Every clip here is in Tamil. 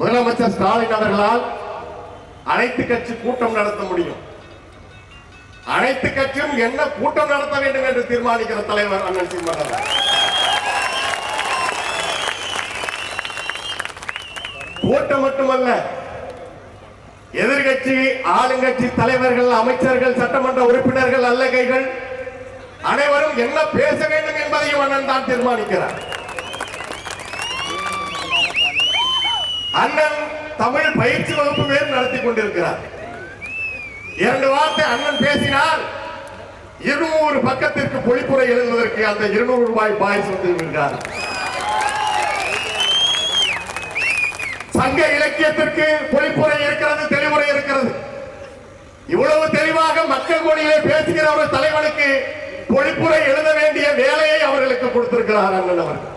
முதலமைச்சர் ஸ்டாலின் அவர்களால் அனைத்து கட்சி கூட்டம் நடத்த முடியும். அனைத்து கட்சியும் என்ன கூட்டம் நடத்த வேண்டும் என்று தீர்மானிக்கிற தலைவர் அண்ணன் சீமான் கூட்டம் மட்டுமல்ல எதிர்கட்சி ஆளுங்கட்சி தலைவர்கள் அமைச்சர்கள் சட்டமன்ற உறுப்பினர்கள் அல்லகைகள் அனைவரும் என்ன பேச வேண்டும் என்பதையும் அண்ணன் தான் தீர்மானிக்கிறார். அண்ணன் தமிழ் பயிற்சி வகுப்பு வேறு நடத்தி கொண்டிருக்கிறார். இரண்டு வார்த்தை அண்ணன் பேசினால் இருநூறு பக்கத்திற்கு பொழிப்புரை எழுதுவதற்கு அந்த இருநூறு ரூபாய் பாய் வந்து விடுகிறார் சங்க இலக்கியத்திற்கு பொழிப்புரை இருக்கிறது தெளிவுரை இருக்கிறது. இவ்வளவு தெளிவாக மக்கள் மொழியிலே பேசுகிற ஒரு தலைவனுக்கு பொழிப்புரை எழுத வேண்டிய வேலையை அவர்களுக்கு கொடுத்திருக்கிறார் அண்ணன் அவர்கள்.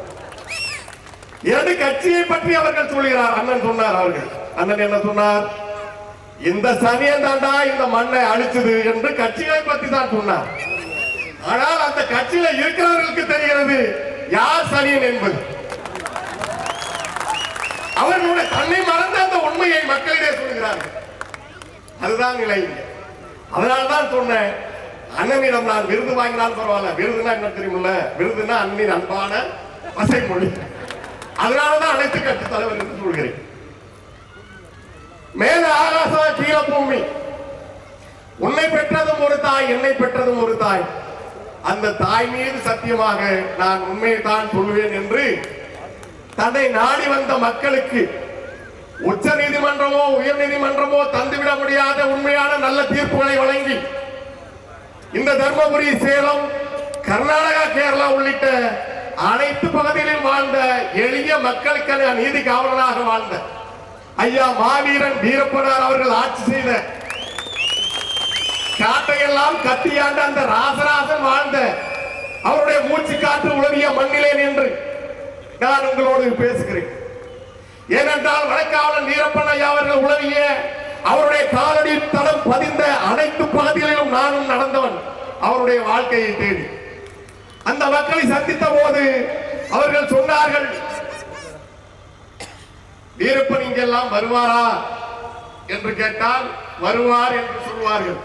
எனது கட்சியை பற்றி அவர்கள் சொல்கிறார். அண்ணன் சொன்னார் அவர்கள். அண்ணன் என்ன சொன்னார்? இந்த சனியன் தாண்டா இந்த மண்ணை அழிச்சது என்று கட்சிகளை பற்றி தான் சொன்னார். ஆனால் அந்த கட்சியில இருக்கிறவர்களுக்கு தெரிகிறது யார் சனியன் என்பது. அவர்களுடைய தன்னை மறந்த அந்த உண்மையை மக்களிடையே சொல்கிறார்கள். அதுதான் நிலை. அதனால தான் சொன்னேன் அண்ணனிடம் நான் விருது வாங்கினால் பரவாயில்ல. விருதுனா என்ன தெரியுமில்ல? விருதுனா அண்ணின் அன்பான பசை மொழி அதனாலதான் அனைத்து கட்சி தலைவர் என்று சொல்கிறேன் மேல ஆகாசம் கீழே பூமி. உன்னை பெற்றதும் ஒரு தாய் என்னை பெற்றதும் ஒரு தாய். அந்த தாய் மீது சத்தியமாக நான் உண்மையை தான் சொல்லுவேன் என்று தன்னை நாடி வந்த மக்களுக்கு உச்ச நீதிமன்றமோ உயர் நீதிமன்றமோ தந்துவிட முடியாத உண்மையான நல்ல தீர்ப்புகளை வழங்கி இந்த தர்மபுரி சேலம் கர்நாடகா கேரளா உள்ளிட்ட அனைத்து பகுதிகளில் வாழ்ந்த எளிய மக்களுக்கான நீதி காவலனாக வாழ்ந்த ஐயா மாவீரன் வீரப்பனார் அவர்கள் ஆட்சி செய்த காட்டையெல்லாம் கத்தியாண்ட அந்த ராசராசன் வாழ்ந்த அவருடைய மூச்சு காற்று உளவிய மண்ணிலே நின்று நான் உங்களோடு பேசுகிறேன். ஏனென்றால் வடக்காவலன் வீரப்பன் ஐயா அவர்கள் உளவிய அவருடைய காலடி தடம் பதிந்த அனைத்து பகுதிகளிலும் நானும் நடந்தவன். அவருடைய வாழ்க்கையை தேடி. அந்த மக்களை சந்தித்த போது அவர்கள் சொன்னார்கள் வீரப்பன் இங்கெல்லாம் வருவாரா என்று கேட்டால் வருவார் என்று சொல்வார்கள்.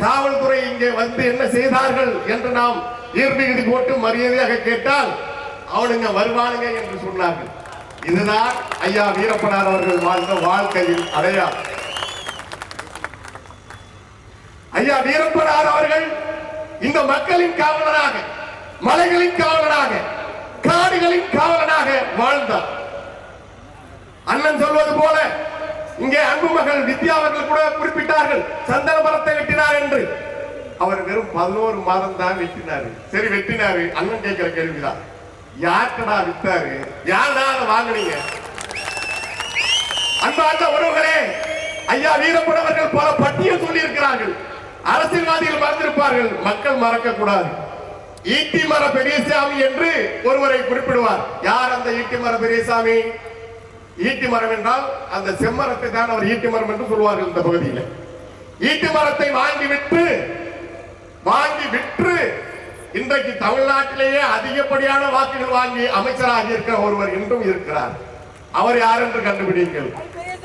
காவல்துறை இங்கே வந்து என்ன செய்தார்கள் என்று நாம் ஈர்மிகுதி போட்டு மரியாதையாக கேட்டால் அவனுங்க வருவானுங்க என்று சொன்னார்கள். இதுதான் ஐயா வீரப்பனார் அவர்கள் வாழ்ந்த வாழ்க்கையில் அடையாளம். ஐயா வீரப்பனார் அவர்கள் இந்த மக்களின் காவலராக மலைகளின் காவலராக காடுகளின் காவலனாக வாழ்ந்தார். அண்ணன் சொல்வது போல இங்கே அன்பு மகள் வித்யா அவர்கள் கூட குறிப்பிட்டார்கள் சந்தன மரத்தை வெட்டினார் என்று. அவர் வெறும் பதினோரு மாதம் தான் வெட்டினாரு. சரி வெட்டினாரு. அண்ணன் கேட்கிற கேள்விதான். யார்கடா வித்தாரு? யாரா அதை வாங்குனீங்க? அன்பார்ந்த உறவுகளே ஐயா வீரப்படவர்கள் பல பட்டியல் சொல்லி இருக்கிறார்கள் அரசியல்வாதிகள் மறந்திருப்பார்கள். மக்கள் மறக்க கூடாது ஈட்டி மர பெரியசாமி என்று ஒருவரை குறிப்பிடுவார். யார் அந்த ஈட்டி மர பெரியசாமி? ஈட்டி மரம் என்றால் அந்த செம்மரத்தை தான் அவர் ஈட்டி மரம் என்று சொல்வார்கள் இந்த பகுதியில். ஈட்டி மரத்தை வாங்கி விட்டு வாங்கி விற்று இன்றைக்கு தமிழ்நாட்டிலேயே அதிகப்படியான வாக்குகள் வாங்கி அமைச்சராக இருக்கிற ஒருவர் இன்றும் இருக்கிறார். அவர் யார் என்று கண்டுபிடிங்கள்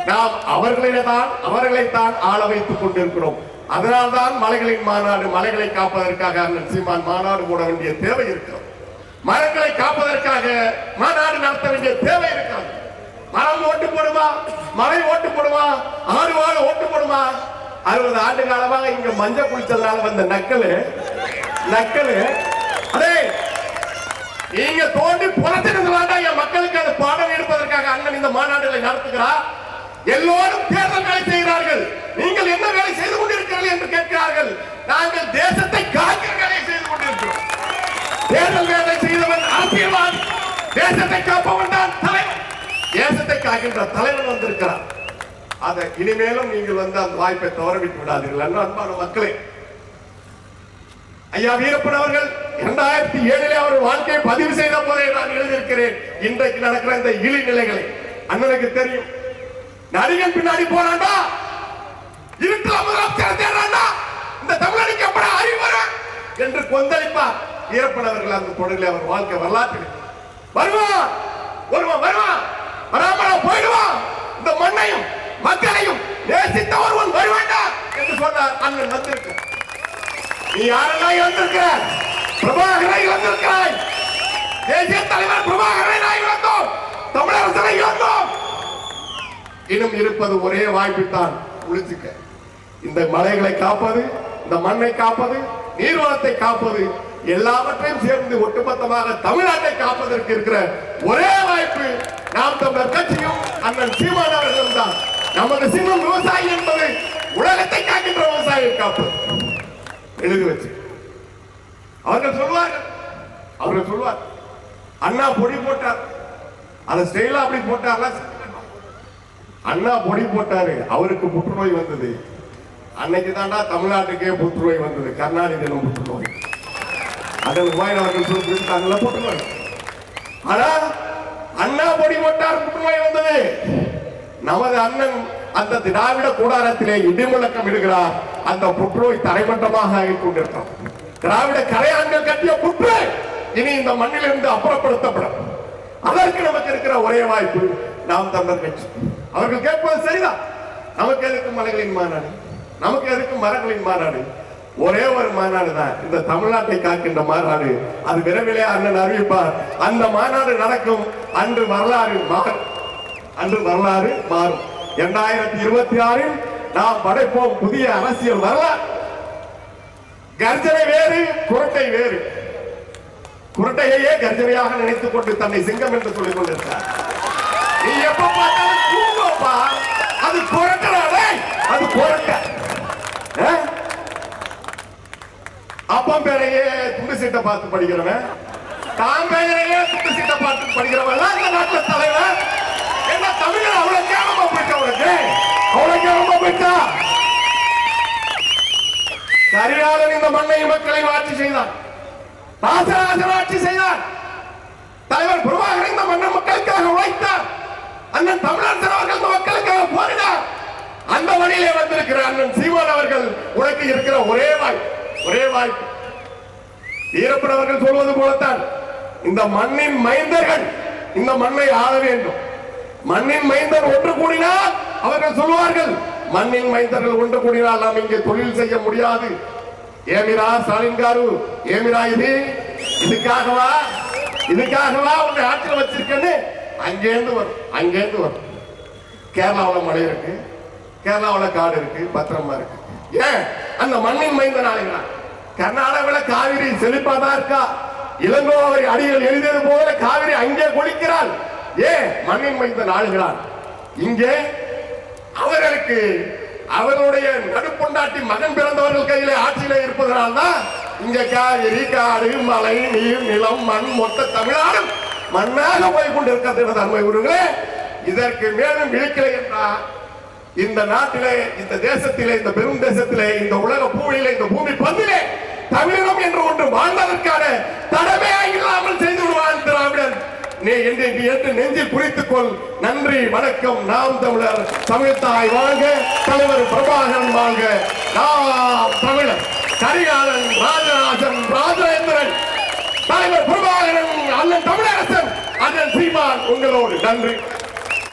நாம் அவர்களிலே தான் அவர்களைத்தான் ஆள வைத்துக் கொண்டிருக்கிறோம். அதனால்தான் மலைகளின் மாநாடு மலைகளை காப்பதற்காக அண்ணன் சீமான் மாநாடு போட வேண்டிய தேவை இருக்கிறது. மரங்களை காப்பதற்காக மாநாடு நடத்த வேண்டிய தேவை இருக்கிறது. மரம் ஓட்டு போடுமா? மலை ஓட்டு போடுமா? ஆடு வாழ ஓட்டு போடுமா? அறுபது ஆண்டு காலமாக இங்க மஞ்சள் குளிச்சதுனால வந்த நக்கலு நக்கலு. அதே நீங்க தோண்டி புறத்தினதுனால என் மக்களுக்கு அது பாடம் எடுப்பதற்காக அண்ணன் இந்த மாநாடுகளை நடத்துகிறார். எல்லோரும் தேர்தல் வேலை செய்கிறார்கள். நீங்கள் என்ன வேலை செய்து கொண்டிருக்கிறீர்கள் என்று கேட்கிறார்கள். நாங்கள் தேசத்தை காக்கிற வேலை செய்து கொண்டிருக்கிறோம். தேர்தல் வேலை செய்தவன் அரசியல்வாதி. தேசத்தை காப்பவன் தான் தலைவன். தேசத்தை காக்கின்ற தலைவன் வந்திருக்கிறார். அதை இனிமேலும் நீங்கள் வந்து அந்த வாய்ப்பை தவறவிட்டு விடாதீர்கள். அன்பு அன்பான மக்களே. ஐயா வீரப்பன் அவர்கள் இரண்டாயிரத்தி ஏழிலே அவர் வாழ்க்கையை பதிவு செய்த போதே நான் எழுதியிருக்கிறேன். இன்றைக்கு நடக்கிற இந்த இழி நிலைகளை அண்ணனுக்கு தெரியும். நடிகன் பின்னாடி போறான்டா. இருட்டுல முதலமைச்சர் தேடுறாண்டா இந்த தமிழனுக்கு எப்படி அறிவு வரும்? என்று கொந்தளிப்பார் ஈரப்பனவர்கள் அந்த தொடரில் அவர் வாழ்க்கை வரலாற்றில். வருவான். ஒருவன் வருவான். வராமலா போயிடுவான். இந்த மண்ணையும் மக்களையும் நேசித்த ஒருவன் வருவாண்டா என்று சொன்னார் அண்ணன் வந்திருக்க நீ யாரெல்லாம் இழந்திருக்கிறாய்? பிரபாகரை இழந்திருக்கிறாய். தேசிய தலைவர் பிரபாகரை நான் இழந்தோம். தமிழரசனை இழந்தோம். இன்னும் இருப்பது ஒரே வாய்ப்பு தான் உಳಿச்சுக்க இந்த மலைகளை காப்பது இந்த மண்ணை காப்பது நீர்வளத்தை காப்பது எல்லாவற்றையும் சேர்ந்து ஒட்டுமொத்தமாக தமிழ்நாட்டை காப்பதற்கு இருக்கிற ஒரே வாய்ப்பு நாம் தமிழர் கட்சியும் அண்ணன் சீமான் அவர்களும் தான். நமது சிம்மம் விவசாயி என்பது உலகத்தை காக்கின்ற விவசாயியை காப்பது. எழுதி வச்சு. அவர்கள் சொல்வார்கள். அவர்கள் சொல்வார். அண்ணா பொடி போட்டார். அதை ஸ்டைலா அப்படி போட்டார்ல அண்ணா பொடி போட்டாரு. அவருக்கு புற்றுநோய் வந்தது. அன்னைக்கு தாண்டா தமிழ்நாட்டுக்கே புற்றுநோய் வந்தது. கருணாநிதியிடம் புற்றுநோய். அதன் ரூபாய் அவர்கள் சொல்லிட்டாங்கல்ல புற்றுநோய் ஆனா அண்ணா பொடி போட்டார் புற்றுநோய் வந்தது. நமது அண்ணன் அந்த திராவிட கூடாரத்திலே இடிமுழக்கம் இடுகிறார் அந்த புற்றுநோய் தரைமட்டமாக ஆகிக் கொண்டிருக்கிறோம் திராவிட கரையான்கள் கட்டிய புற்று இனி இந்த மண்ணிலிருந்து அப்புறப்படுத்தப்படும். அதற்கு நமக்கு இருக்கிற ஒரே வாய்ப்பு நாம் தமிழர் கட்சி. அவர்கள் கேட்பது சரிதான். நமக்கு எதுக்கு மலைகளின் மாநாடு? நமக்கு எதுக்கு மரங்களின் மாநாடு? ஒரே ஒரு மாநாடு தான். இந்த தமிழ்நாட்டை காக்கின்ற மாநாடு. அது விரைவிலே அண்ணன் அறிவிப்பார். அந்த மாநாடு நடக்கும். அன்று வரலாறு மாறும். அன்று வரலாறு மாறும். இரண்டாயிரத்தி இருபத்தி ஆறில் நாம் படைப்போம் புதிய அரசியல் வரலாறு. கர்ஜனை வேறு குரட்டை வேறு. குரட்டையையே கர்ஜனையாக நினைத்துக் கொண்டு தன்னை சிங்கம் என்று சொல்லிக் கொண்டிருக்கிறார். நீ எப்ப பார்த்தாலும் தூங்கப்பா அது குரட்டே அது குரட்ட அப்பம் பேரையே துண்டு சீட்டை பார்த்து படிக்கிறவன். தான் பெயரையே துண்டு சீட்டை பார்த்து படிக்கிறவன். இந்த நாட்டுல தலைவர் என்ன தமிழர் அவ்வளவு கேவலமா போயிட்டா உனக்கு? அவ்வளவு கேவலமா போயிட்டா? கரிகாலன் இந்த மண்ணையும் மக்களையும் ஆட்சி செய்தான். ராசராசன் ஆட்சி செய்தார் தலைவர் பிரபாகரன் இந்த மன்ன மக்களுக்காக உழைத்தார். அந்த தமிழர் அவர்கள் மக்களுக்காக போரினார். அந்த வழியிலே வந்திருக்கிற அண்ணன் சீமான் அவர்கள். உனக்கு இருக்கிற ஒரே வாய்ப்பு ஒரே வாய்ப்பு வீரப்பன் அவர்கள் சொல்வது போலத்தான். இந்த மண்ணின் மைந்தர்கள் இந்த மண்ணை ஆள வேண்டும். மண்ணின் மைந்தர் ஒன்று கூடினால் அவர்கள் சொல்வார்கள் மண்ணின் மைந்தர்கள் ஒன்று கூடினால் நாம் இங்கே தொழில் செய்ய முடியாது. ஏமிரா ஸ்டாலின் காரு ஏமிரா இது இதுக்காகவா? இதுக்காகவா உன்னை ஆட்சியில் வச்சிருக்கேன்னு அங்கேருந்து வரும் அங்கேருந்து வரும் கேரளாவில் மழை இருக்கு. கேரளாவில் காடு இருக்கு. பத்திரமா இருக்கு. ஏன்? அந்த மண்ணின் மைந்த நாளைங்களா கர்நாடகாவில் காவிரி செழிப்பா தான் இருக்கா. இளங்கோவரி அடிகள் எழுதியது போல காவிரி அங்கே குளிக்கிறாள். ஏன்? மண்ணின் மைந்த நாளுகிறான் இங்கே அவர்களுக்கு அவருடைய நடுப்பொண்டாட்டி மகன் பிறந்தவர்கள் கையில ஆட்சியில இருப்பதனால்தான் இங்க காவிரி காடு மலை நீர் நிலம் மண் மொத்த தமிழ்நாடும் மண்ணாக போய் கொண்டிருக்கிறது அன்பை உருகளே இதற்கு மேலும் இழுக்கலை என்றால் இந்த நாட்டிலே இந்த தேசத்திலே இந்த பெரும் தேசத்திலே இந்த உலக பூமியிலே இந்த பூமி பந்திலே தமிழகம் என்று ஒன்று வாழ்ந்ததற்கான தடமே இல்லாமல் செய்து விடுவான் திராவிடன். நீ என்று என்று நெஞ்சில் குறித்துக் கொள் நன்றி வணக்கம். நாம் தமிழர் தமிழ் தாய் தலைவர் பிரபாகரன் வாங்க நாம் தமிழர் கரிகாலன் ராஜராஜன் ராஜேந்திரன். தலைவர் பிரபாகரன் அண்ணன் தமிழரசன் அண்ணன் சீமான் உங்களோடு நன்றி.